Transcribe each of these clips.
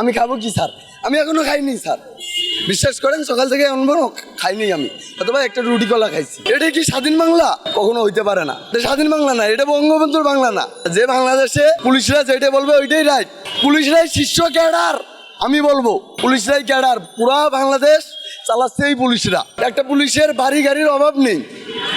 আমি খাব কি, স্যার? আমি এখনও খাইনি, স্যার। বিশ্বাস করেন, সকাল থেকে এমন খাইনি আমি। অথবা একটা রুটি কলা খাইছি। এটা কি স্বাধীন বাংলা? কখনো হইতে পারে না। এটা স্বাধীন বাংলা না, এটা বঙ্গবন্ধুর বাংলা না। যে বাংলাদেশে পুলিশরা যেটা বলবে ওইটাই রাইট পুলিশরাই শীর্ষ ক্যাডার, আমি বলব। পুলিশরাই ক্যাডার, পুরা বাংলাদেশ চালাচ্ছে এই পুলিশরা। একটা পুলিশের বাড়ি গাড়ির অভাব নেই।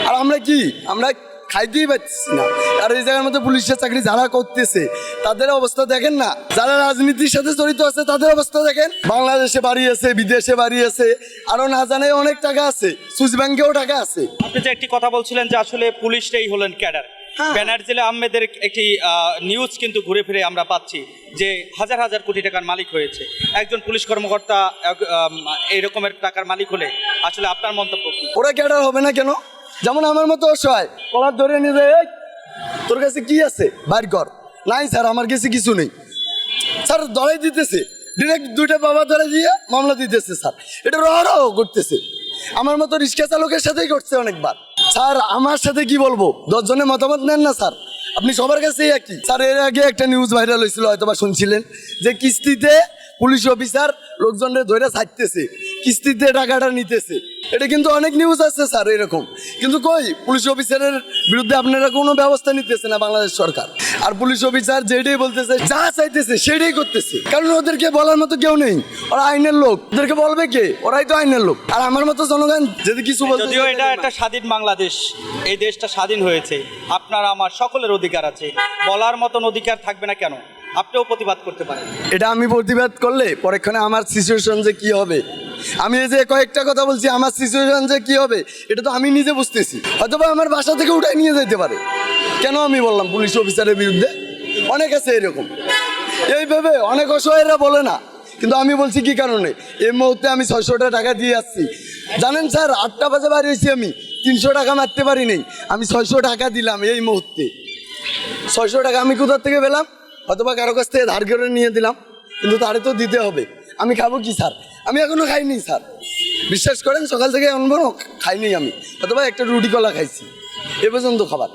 আর আমরা কি? আমরা খাইতেই পাচ্ছি না। আর এই জায়গার মধ্যে পুলিশের চাকরি যারা করতেছে তাদের অবস্থা দেখেন না? যারা রাজনীতির সাথে জড়িত আছে তাদের অবস্থা দেখেন? বাংলাদেশে বাড়ি আছে বিদেশে বাড়ি আছে আরও না জানে অনেক টাকা আছে সুইস ব্যাংকেও টাকা আছে। আপনি যে একটি কথা বলছিলেন যে আসলে পুলিশটাই হলেন ক্যাডার হ্যাঁ। ব্যানার্জিলে আহমেদের একটি নিউজ কিন্তু ঘুরে ফিরে আমরা পাচ্ছি যে হাজার হাজার কোটি টাকার মালিক হয়েছে। একজন পুলিশ কর্মকর্তা এই রকমের টাকার মালিক হলে আসলে আপনার মন্তব্য ওরা ক্যাডার হবে না কেন? যেমন আমার মতো অসহায় কলার ধরে নিয়ে যায় "এই, তোর কাছে কি আছে? বাইর কর। নাই স্যার, আমার কাছে কিছু নেই। স্যার, ধরাই দিতেছে। ডিরেক্ট দুইটা বাবা ধরে দিয়ে মামলা দিতেছে স্যার। এটা রহ করতেছে। আমার মতো রিক্সা চালকের সাথেই করছে অনেকবার। স্যার, আমার সাথে কি বলব? দশজনের মতামত নেন না, স্যার। আপনি সবার কাছেই একই। স্যার, এর আগে একটা নিউজ ভাইরাল হয়েছিল হয়তো বা শুনছিলেন, যে কিস্তিতে পুলিশ অফিসার লোকজনের ধরে ছাড়তেছে। কিস্তিতে টাকাটা নিতেছে। এটা কিন্তু অনেক নিউজ আছে স্যার এরকম। কিন্তু কই পুলিশ অফিসারের বিরুদ্ধে আপনারা কোনো ব্যবস্থা নিতেছে না বাংলাদেশ সরকার। আর পুলিশ অফিসার যেটাই বলতেছে যা চাইতেছে সেটাই করতেছে। কারণ ওদেরকে বলার মতো কেউ নেই। ওরা আইনের লোক। ওদেরকে বলবে কে? ওরাই তো আইনের লোক। আর আমার মতো জনগণ যদি কিছু বলতে যদিও এটা একটা স্বাধীন বাংলাদেশ এই দেশটা স্বাধীন হয়েছে। আপনার আমার সকলের অধিকার আছে। বলার মতন অধিকার থাকবে না কেন? আপনিও প্রতিবাদ করতে পারেন। এটা আমি প্রতিবাদ করলে পরেক্ষণে আমার সিচুয়েশন যে কি হবে? আমি এই যে কয়েকটা কথা বলছি, আমার সিচুয়েশন যে কি হবে, এটা তো আমি নিজে বুঝতেছি। অথবা আমার বাসা থেকে উঠাই নিয়ে যেতে পারে। কেন আমি বললাম পুলিশ অফিসারের বিরুদ্ধে? অনেক আছে এরকম। এইভাবে অনেক অসহায়রা বলে না, কিন্তু আমি বলছি কি কারণে? এই মুহূর্তে আমি ছয়শোটা টাকা দিয়ে আসছি। জানেন স্যার, আটটা বাজে বাড়ি হয়েছি আমি, তিনশো টাকা মারতে পারি নাই। আমি ছয়শো টাকা দিলাম এই মুহূর্তে। ছয়শো টাকা আমি কোথার থেকে পেলাম? অথবা কারও কাছ থেকে ধার করে নিয়ে দিলাম, কিন্তু তারে তো দিতে হবে। আমি খাব কি, স্যার? আমি এখনও খাইনি, স্যার। বিশ্বাস করেন, সকাল থেকে এমন খাইনি আমি। অথবা একটা রুটি কলা খাইছি। এ পর্যন্ত খাবার।